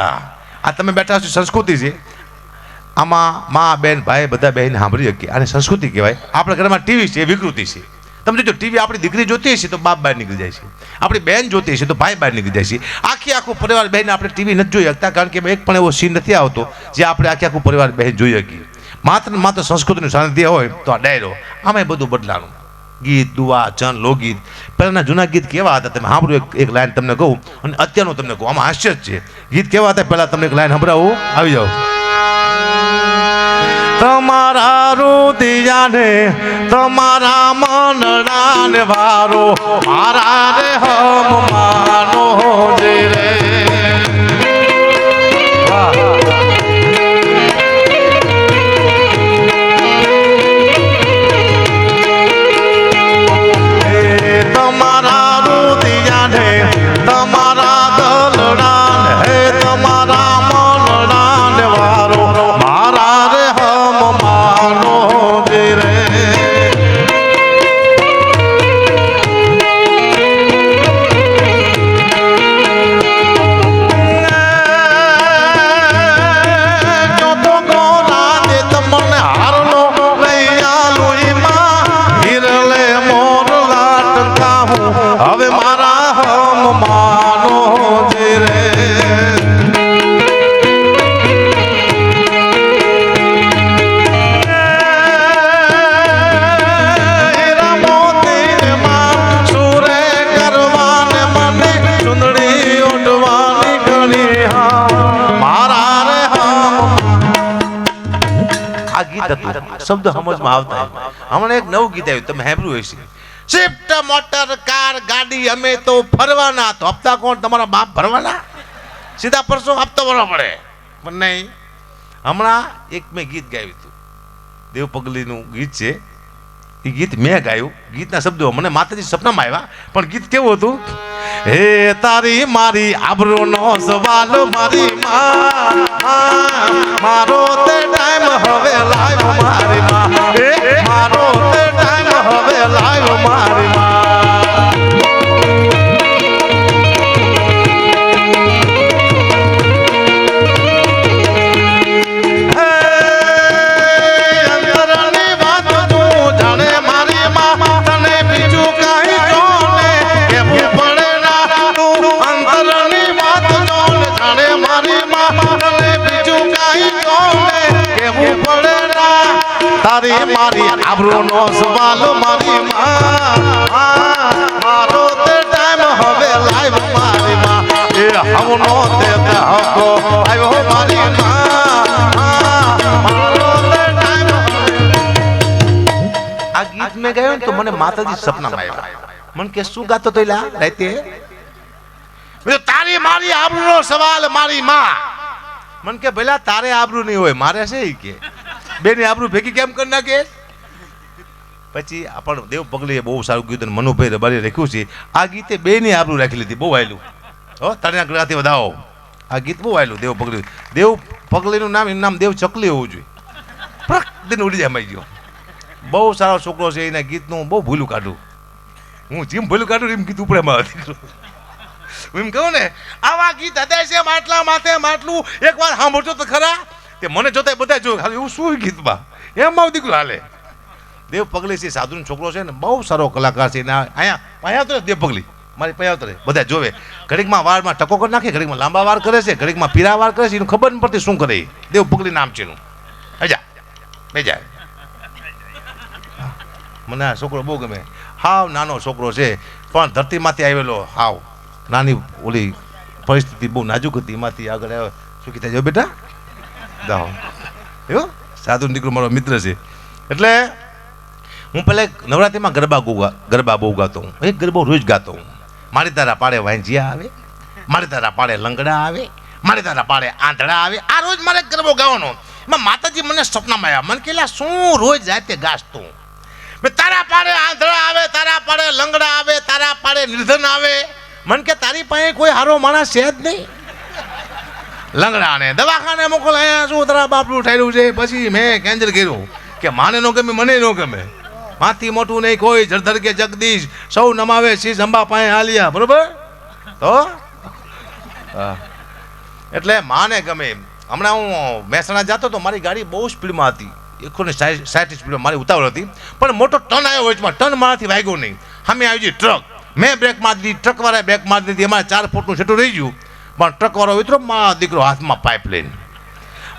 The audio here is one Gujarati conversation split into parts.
હા. આ તમે બેઠા છો સંસ્કૃતિ છે. આમાં મા, બેન, ભાઈ બધા બહેન સાંભળી શકીએ. આને સંસ્કૃતિ કહેવાય. આપણા ઘરમાં ટીવી છે, એ વિકૃતિ છે. તમે જો ટીવી આપણી દીકરી જોતી હશે તો બાપ બહાર નીકળી જાય છે. આપણી બહેન જોતી હશે તો ભાઈ બહાર નીકળી જાય છે. આખી આખું પરિવાર બહેન આપણે ટીવી નથી જોઈ શકતા, કારણ કે એક પણ એવો સીન નથી આવતો જે આપણે આખી આખું પરિવાર બહેન જોઈ શકીએ. માત્ર માત્ર સંસ્કૃતિનું સાનિધ્ય હોય તો આ ડાયરો. આમાં બધું બદલાનું ગીત, દુઆ ચન લોકગીત. પહેલાંના જૂના ગીત કેવા હતા તમે? સાંભળ્યું એક એક લાઈન તમને કહું. અને અત્યારનું તમને કહું. આમાં જ છે. ગીત કેવા હતા? પહેલાં તમને એક લાઈન સંભળાવું. આવી જાઓ. તમારા રુદિયાને, તમારા મનડાને વારો મારા રે હમ માનો જે રે. વાહ. શબ્દ સમજમાં આવતા હમણાં એક નવું ગીત આવ્યું, તમે સાંભળ્યું હશે. શિફ્ટ મોટર કાર ગાડી, અમે તો ફરવાના. તો હપ્તા કોણ? તમારા બાપ ભરવાના સીધા પરસો હપ્તો ભરવા પડે. પણ નહીં. હમણાં એક મેં ગીત ગાયું હતું. દેવ પગલીનું ગીત છે. એ ગીત મેં ગાયું. ગીતના શબ્દો મને માતાજી સપનામાં આવ્યા. પણ ગીત કેવું હતું? હે તારી મારી આબરૂનો સવાલ મારી મારો તે ટાઈમ હવે લાવ્યો મારી માં. મારો તે ટાઈમ હવે લાવ્યો મારી માં. તારી મારી આબરૂનો સવાલ મારી માં. મારો તે ટાઈમ હવે લાઈવ મારી માં. એ હવનો તે હકો આવ્યો મારી આ ગીત મેં ગાયું ને તો મને માતાજી સપનામાં આવ્યા. મને કે શું ગાતો તો રાતે? તારી મારી આબરૂનો સવાલ મારી માં. મને કે ભલા તારે આબરૂ નહીં હોય મારે છે કે. બેની આપણું ભેગી કેમ કરી નાખે? પછી આપણ દેવ પગલીએ બહુ સારું અને મનુભાઈ રબારી રાખ્યું છે, આ ગીતે બેની આપણું રાખી લીધી બહુ આયલું હો તણ્યા ગ્રહથી વધાવો. આ ગીત બહુ આયલું દેવ પગલી. દેવ પગલીનું નામ, એનું નામ દેવ ચકલી હોવું જોઈએ. પ્રક, દિન ઉડી જાય ગયો. બહુ સારો છોકરો છે, એના ગીતનું બહુ ભૂલું કાઢું. હું જેમ ભૂલું કાઢું એમ ગીત ઉપડે મારા હું એમ કહું ને, આવા ગીત હૃદય છે, માટલા માથે માટલું. એકવાર સાંભળજો તો ખરા. તે મને જોતા બધા જોયું હાલ એવું શું ગીતમાં? એમ મારું દીકરો હાલે. દેવ પગલી છે, સાધુનો છોકરો છે ને, બહુ સારો કલાકાર છે. ને અહીંયા અહીંયા તો દેવ પગલી. મારી પયાવતરે બધા જોવે. ઘડીકમાં વાળમાં ટકો કરી નાખે, ઘડીકમાં લાંબા વાર કરે છે, ઘડીકમાં પીરા વાર કરે છે, એનું ખબર નથી પડતી શું કરે. દેવ પગલી નામ છે એનું. હજા બે જાય મને આ છોકરો બહુ ગમે. હાવ નાનો છોકરો છે, પણ ધરતીમાંથી આવેલો, હાવ. નાની ઓલી પરિસ્થિતિ બહુ નાજુક હતી. એમાંથી આગળ આવ્યો. શું કીધા જો બેટા? જાઓ. એવો સાધુ દીકરો મારો મિત્ર છે. એટલે હું પહેલાં નવરાત્રિમાં ગરબા ગોગા, ગરબા બહુ ગાતો હું. એક ગરબો રોજ ગાતો હું. મારી તારા પાડે વાંજિયા આવે, મારી તારા પાડે લંગડા આવે, મારી તારા પાડે આંધળા આવે. આ રોજ મારે ગરબો ગાવાનો એમાં માતાજી મને સપનામાં આવ્યા. મને કહેલા, શું રોજ જાતે ગાસ તું મેં, તારા પાડે આંધળા આવે, તારા પાડે લંગડા આવે, તારા પાડે નિર્ધન આવે. મન કે, તારી પાસે કોઈ હારો માણસ છે જ નહીં. લંગડાને દવાખાને મોકલ અહીંયા શું તારા બાપનું ઠેર્યું છે? પછી મેં કેન્સલ કર્યું કે માને નો ગમે, મને નો ગમે. માથી મોટું નહીં કોઈ, જળધર કે જગદીશ. સૌ નમાવે શીશ અંબા પાસે હાલ્યા, બરોબર? તો. એટલે માને ગમે હમણાં હું મહેસાણા જતો તો મારી ગાડી બહુ સ્પીડમાં હતી. એકસો ને સાઠ સ્પીડમાં મારી ઉતાવળ હતી. પણ મોટો ટર્ન આવ્યો વચમાં. ટર્ન મારાથી વાગ્યો નહીં. સામે આવી ગઈ ટ્રક. મેં બ્રેક મારી દીધી, ટ્રકવાળાએ બ્રેક મારી દીધી. એમાં ચાર ફૂટનું છેટું રહી ગયું. પણ ટ્રકવાળો મિત્રો મા દીકરો હાથમાં પાઇપ લઈને.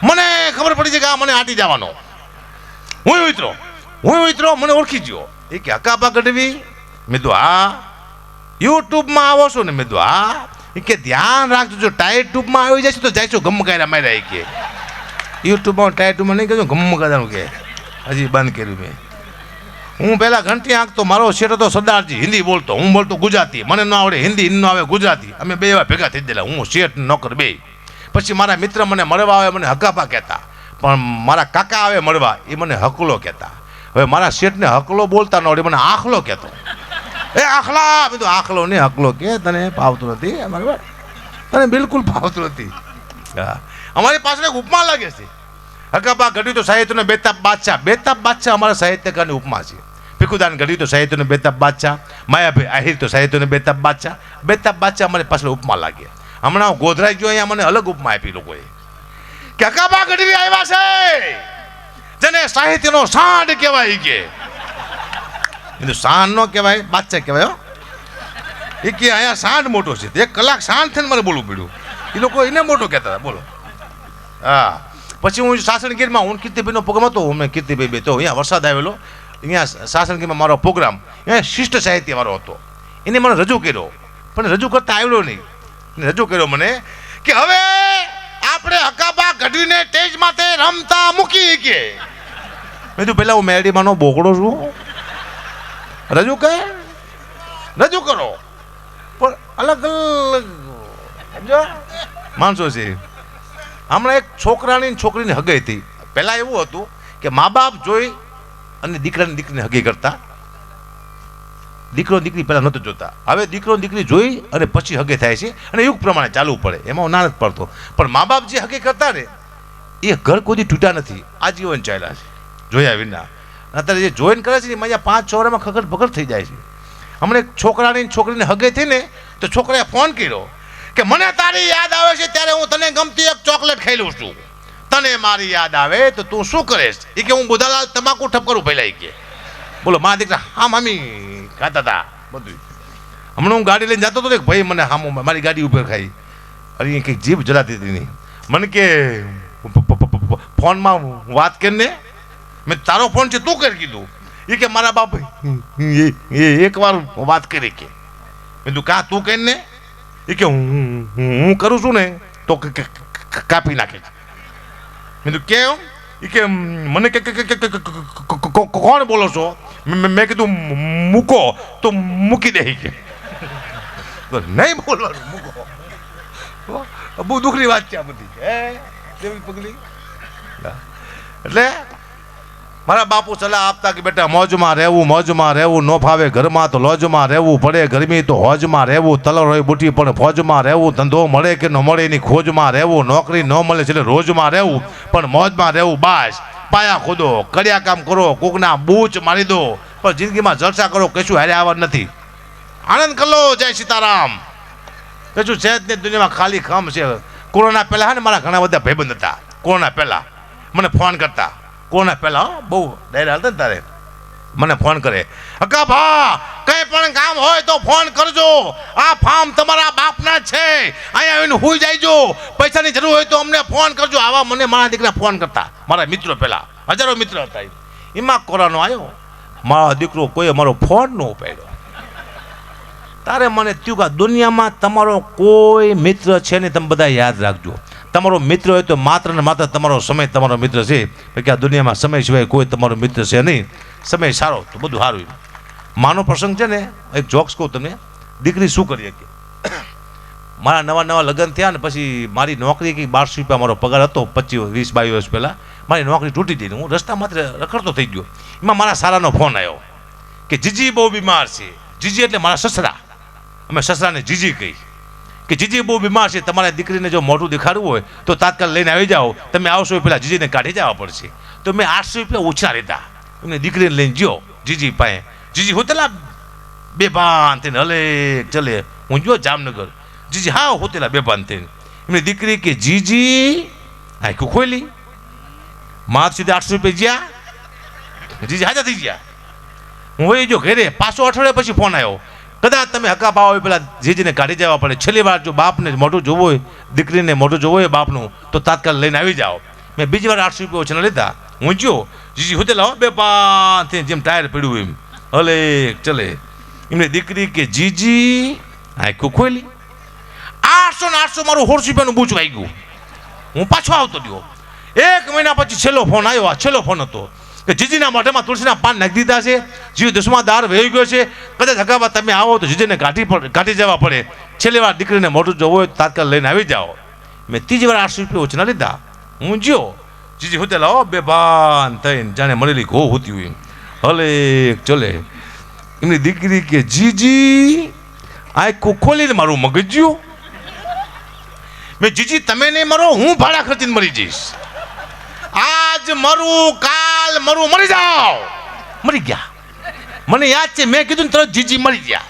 મને ખબર પડી છે કે આ મને આટી જવાનો. હું મિત્રો હું ઉતરો, મને ઓળખી ગયો. એ કે હકાપા ગઢવી મેં તો હા. યુટ્યુબમાં આવો છો ને? મેં તો કે, ધ્યાન રાખજો, જો ટાયર ટ્યુબમાં આવી જશે તો જઈશું ગમ ગાયરા માર્યા એ કે. યુટ્યુબમાં ટાયર ટ્યુબમાં નહીં કહેજો ગમ કાયરાનું કે. હજી બંધ કર્યું મેં. હું પહેલાં ઘંટી આંકતો મારો શેઠ હતો સરદારજી, હિન્દી બોલતો. હું બોલતો ગુજરાતી. મને ન આવડે હિન્દી, ન આવે ગુજરાતી. અમે બે એવા ભેગા થઈ ગયેલા. હું, શેઠ, નોકર બે. પછી મારા મિત્ર મને મળવા આવે, મને હકાપા કહેતા. પણ મારા કાકા આવે મળવા, એ મને હકલો કહેતા. હવે મારા શેઠને હકલો બોલતા ન આવડે મને આખલો કહેતો. એ આખલા, બધું આખલો ને હકલો કે તને ફાવતું નથી. તને બિલકુલ ફાવતું નથી. હા. અમારી પાસે ઉપમા લાગે છે. હકાપા ઘટ્યું તો સાહિત્યનો બેતાબ બાદશાહ. બેતાબ બાદશાહ અમારા સાહિત્યકારની ઉપમા છે. ભીખુદાન ઘડી તો સાહિત્યનો બેતાબ બાદશાહ માયાભાઈ આહિર તો સાહિત્યનો બેતાબ બાદશાહ બેતાબ બાદશાહ અમારી પાછળ ઉપમા લાગ્યા હમણાં હું ગોધરાઈ ગયો અહીંયા મને અલગ ઉપમા આપી લોકોએ કે હકાબા ગઢવી આવ્યા છે જેને સાહિત્યનો સાંડ કહેવાય કે એનું સાંડ નો કહેવાય બાદશાહ કહેવાય એ કે અહીંયા સાંડ મોટો છે એક કલાક સાંડ થઈને મારે બોલવું પડ્યું એ લોકો એને મોટો કહેતા હતા બોલો હા પછી હું સાસણગીરમાં હું કીર્તિભાઈનો પ્રોગ્રામ હતો મેં કીર્તિભાઈ બે તો અહીંયા વરસાદ આવેલો અહીંયા સાસણગીમાં મારો પ્રોગ્રામ અહીંયા શિષ્ટ સાહિત્ય મારો હતો. એને મને રજૂ કર્યો, પણ રજૂ કરતા આવ્યો નહીં. રજૂ કર્યો મને કે હવે આપણે હકાબા ઘડીને સ્ટેજ માથે રમતા મૂકી કે. મેં તું પહેલાં હું મેરડીમાંનો બોકડો છું. રજૂ કર. રજૂ કરો. પણ અલગ અલગ. જો માણસો છે. હમણાં એક છોકરાની છોકરીની હગાઈ હતી. પહેલાં એવું હતું કે મા બાપ જોઈ અને દીકરાની દીકરીને હગી કરતા. દીકરો દીકરી પહેલાં નહોતો જોતા. હવે દીકરો દીકરી જોઈ અને પછી હગે થાય છે અને યુગ પ્રમાણે ચાલવું પડે. એમાં ના નથી પડતો. પણ મા બાપ જે હગે કરતા ને, એ ઘર કોઈ તૂટ્યા નથી. આજીવન ચાલ્યા છે. જોયા વિના. અત્યારે જે જોઈન કરે છે ને, એમાં પાંચ છ વર્ષમાં ખગડ ભગડ થઈ જાય છે. હમણાં એક છોકરાની છોકરીને હગે થઈ ને, તો છોકરાએ ફોન કર્યો કે, મને તારી યાદ આવે છે ત્યારે હું તને ગમતી એક ચોકલેટ ખાઈ લઉં છું. તને મારી યાદ આવે તો તું શું કરેશ? એ કે હું બુધાલાલ તમાકુ ઠપકરું એ કે. બોલો, મા દીકરા, હા, મામી, ખાતા હતા બધું હમણાં હું ગાડી લઈને જતો હતો ને ભાઈ મને હામો મારી ગાડી ઉપર ખાઈ અરે એ કંઈક જીભ જલાતી હતી નહીં મને કે ફોનમાં વાત કરીને મેં તારો ફોન છે, તું કરી કીધું. એ કે મારા બાપ એકવાર વાત કરી કે. મેં તું કાં, તું કરીને એ કે, હું, હું- કરું છું ને, તો કાપી નાખે છે. મેં કીધું કેમ એ કે મને કે કોણ બોલો છો મેં કીધું મૂકો તો મૂકી દે કે નહીં બોલવાનું મૂકો બહુ દુઃખની વાત છે આ બધી હે દેવી પગલી એટલે મારા બાપુ સલાહ આપતા કે બેટા મોજમાં રહેવું મોજમાં રહેવું, ન ફાવે ઘરમાં તો લોજમાં રહેવું, પડે ગરમી તો હોજમાં રહેવું, તલર હોય બુટી પણ ફોજમાં રહેવું, ધંધો મળે કે ન મળે એની ખોજમાં રહેવું, નોકરી ન મળે એટલે રોજમાં રહેવું, પણ મોજમાં રહેવું બાસ. પાયા ખોદો કડિયા કામ કરો, કોકના બૂચ મારી દો, પણ જિંદગીમાં જલસા કરો, કશું હારે આવવા નથી. આનંદ કરો જય સીતારામ. કશું છે જ નહીં, દુનિયામાં ખાલી ખમ છે. કોરોના પહેલાં ને, મારા ઘણા બધા ભાઈબંધ હતા. કોરોના પહેલાં. મને ફોન કરતા. કોરોના પહેલાં? બહુ ડાયરા હતા ને તારે. મને ફોન કરે. અકા ભા, કંઈ પણ કામ હોય તો ફોન કરજો. આ ફાર્મ તમારા બાપના છે. અહીંયા આવીને હુઈ જાયજો. પૈસાની જરૂર હોય તો અમને ફોન કરજો. આવા મને મારા દીકરા ફોન કરતા. મારા મિત્રો પહેલાં. હજારો મિત્ર હતા એમાં કોરોનો આવ્યો મારો દીકરો કોઈ મારો ફોન ન ઉપાડ્યો. તારે મને થયું દુનિયામાં તમારો કોઈ મિત્ર છે ને તમે બધા યાદ રાખજો. તમારો મિત્ર હોય તો માત્ર ને માત્ર તમારો સમય તમારો મિત્ર છે. કે આ દુનિયામાં સમય સિવાય કોઈ તમારો મિત્ર છે નહીં. સમય સારો, તો બધું સારું માનો પ્રસંગ છે ને, એક જોક્સ કહું તમને. દીકરી શું કરી શકે? મારા નવા નવા લગ્ન થયા ને પછી મારી નોકરી કંઈક બારસો રૂપિયા મારો પગાર હતો પચીસ વીસ, બાવીસ વર્ષ પહેલાં. મારી નોકરી તૂટી ગઈ હું રસ્તા માત્ર રખડતો થઈ ગયો. એમાં મારા સારાનો ફોન આવ્યો કે જીજી બહુ બીમાર છે. જીજી એટલે મારા સસરા. અમે સસરાને જીજી કહી. કે જીજી બહુ બીમાર છે, તમારા દીકરીને જો મોઢું દેખાડવું હોય, તો તાત્કાલ લઈને આવી જાઓ. તમે આવશો એ પહેલાં જીજીને કાઢી જવા પડશે. તો મેં આઠસો રૂપિયા ઓછા લીધા. એમને દીકરીને લઈને જ્યો જીજી પાસે. જીજી હોતેલા બે ભાન થઈને હલે, ચલે, હું જો જામનગર. જીજી, હા હોતેલા બે ભાન થઈને. એમની દીકરી કે, જીજી આખું ખોલી માથ સુધી આઠસો રૂપિયા જ્યાં જીજી, હાજર થઈ ગયા. હું વહી જો ઘરે. પાછો અઠવાડિયા પછી ફોન આવ્યો. કદાચ તમે હકા પાવો હોય પેલા જીજીને કાઢી જવા પડે. છેલ્લી વાર જો બાપને મોઢું જોવું હોય, દીકરીને મોઢું જોવું હોય બાપનું, તો તાત્કાલ લઈને આવી જાઓ. મેં બીજી વાર આઠસો રૂપિયા ઓછાના લીધા. હું જો, જીજી હું લાવો, બે પાંચ જેમ ટાયર પડ્યું એમ. હલે, ચલે. એમની દીકરી કે, જીજી, આખું ખોલી. આઠસો ને આઠસો મારું સોળસો રૂપિયાનું બૂચ વાગ્યું. ગયું હું પાછો આવતો રહ્યો. એક મહિના પછી છેલ્લો ફોન આવ્યો. આ છેલ્લો ફોન હતો. કે જીજીના મોઢામાં તુલસીના પાન નાખી દીધા છે, જીવ દસમા દાર વહી ગયો છે. કદાચ હગાવા તમે આવો તો જીજીને ગાંઠી કાઢી જવા પડે. છેલ્લી વાર દીકરીને મોઢું જોવું હોય તાત્કાલ લઈને આવી જાઓ. મેં ત્રીજી વાર આઠસો રૂપિયા ઓછના લીધા. હું જ્યો. જીજી હું લાવો બે ભાન થઈને જાણે મળેલી ઘો હોતી હોય હલે ચલે. એમની દીકરી કે, જીજી આખું ખોલીને મારું મગજ જ્યું. મેં જીજી, તમે નહીં મરો, હું ભાડા ખર્ચીને મરી જઈશ. આજ મરું, કાલ મરું મરી જાઓ. મરી ગયા. મને યાદ છે, મેં કીધું ને તરત જીજી મરી ગયા.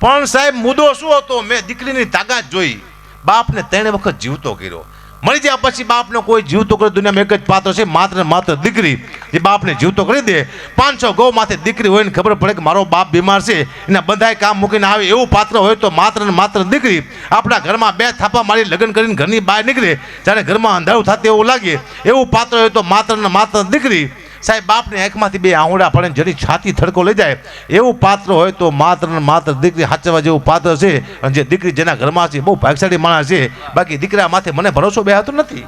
પણ સાહેબ, મુદ્દો શું હતો? મેં દીકરીની તાકાત જોઈ. બાપને ત્રણે વખત જીવતો કર્યો. મરી જાય પછી બાપનો કોઈ જીવતો કરે, દુનિયામાં એક જ પાત્ર છે, માત્ર માત્ર દીકરી. જે બાપને જીવતો કરી દે, પાંચસો ગૌ માથે દીકરી હોય ને ખબર પડે કે મારો બાપ બીમાર છે, એના બધાય કામ મૂકીને આવે, એવું પાત્ર હોય તો માત્ર ને માત્ર દીકરી. આપણા ઘરમાં બે થાપા મારી લગ્ન કરીને ઘરની બહાર નીકળે, જ્યારે ઘરમાં અંધારું થતું એવું લાગે, એવું પાત્ર હોય તો માત્ર ને માત્ર દીકરી. સાહેબ, બાપની આંખમાંથી બે આંગળા પડે જેની છાતી થડકો લઈ જાય. એવું પાત્ર હોય તો માત્ર ને માત્ર દીકરી હાચવા જેવું પાત્ર છે. અને જે દીકરી જેના ઘરમાં છે બહુ ભાગશાળી માણસ છે. બાકી દીકરા માથે મને ભરોસો બેહાતો નથી.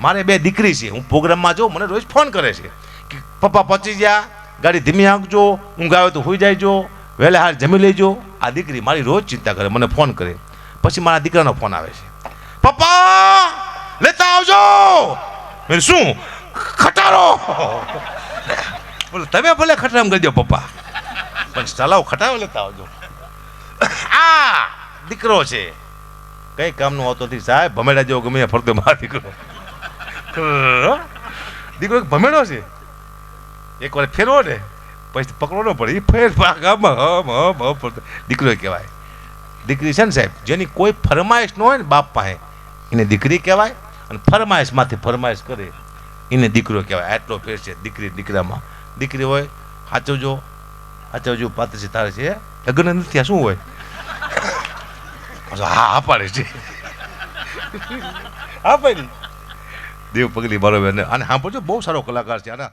મારે બે દીકરી છે. હું પ્રોગ્રામમાં જાઉં, મને રોજ ફોન કરે છે કે, પપ્પા પહોંચી ગયા. ગાડી ધીમી આંકજો ઊંઘ આવે તો હોઈ જાયજો. વહેલા હાર જમી લેજો. આ દીકરી મારી રોજ ચિંતા કરે, મને ફોન કરે. પછી મારા દીકરાનો ફોન આવે છે. પપ્પા, લેતા આવજો. શું? ખટારો બોલે તમે ભલે ખટામ કરી દો પપ્પા. પણ ચલાવ ખટારો લેતા આવજો. આ દીકરો છે. કઈ કામનો હોતો નથી સાહેબ? ભમેડા જેવો ગમે ફરતો મારો દીકરો. દીકરો ભમેડો છે. એક વાર ફેરવો ને પછી પકડો ન પડે. એ ફેર ગામમાં હમ હમ હમ ફરતો. દીકરો કહેવાય. દીકરી છે ને સાહેબ જેની કોઈ ફરમાઈશ ન હોય ને બાપ પાસે એને દીકરી કહેવાય અને ફરમાઈશ માથે ફરમાઈશ કરે. એને દીકરો કહેવાય. આટલો ફેર છે દીકરી દીકરામાં. દીકરી હોય, સાચવજો. સાચવજો પાત્ર છે તારે છે. લગ્ન નથી આ શું હોય? હા હા પાડે છે. હા, પાડી. દેવ પગલી બરોબર અને સાંભળજો, બહુ સારો કલાકાર છે. આના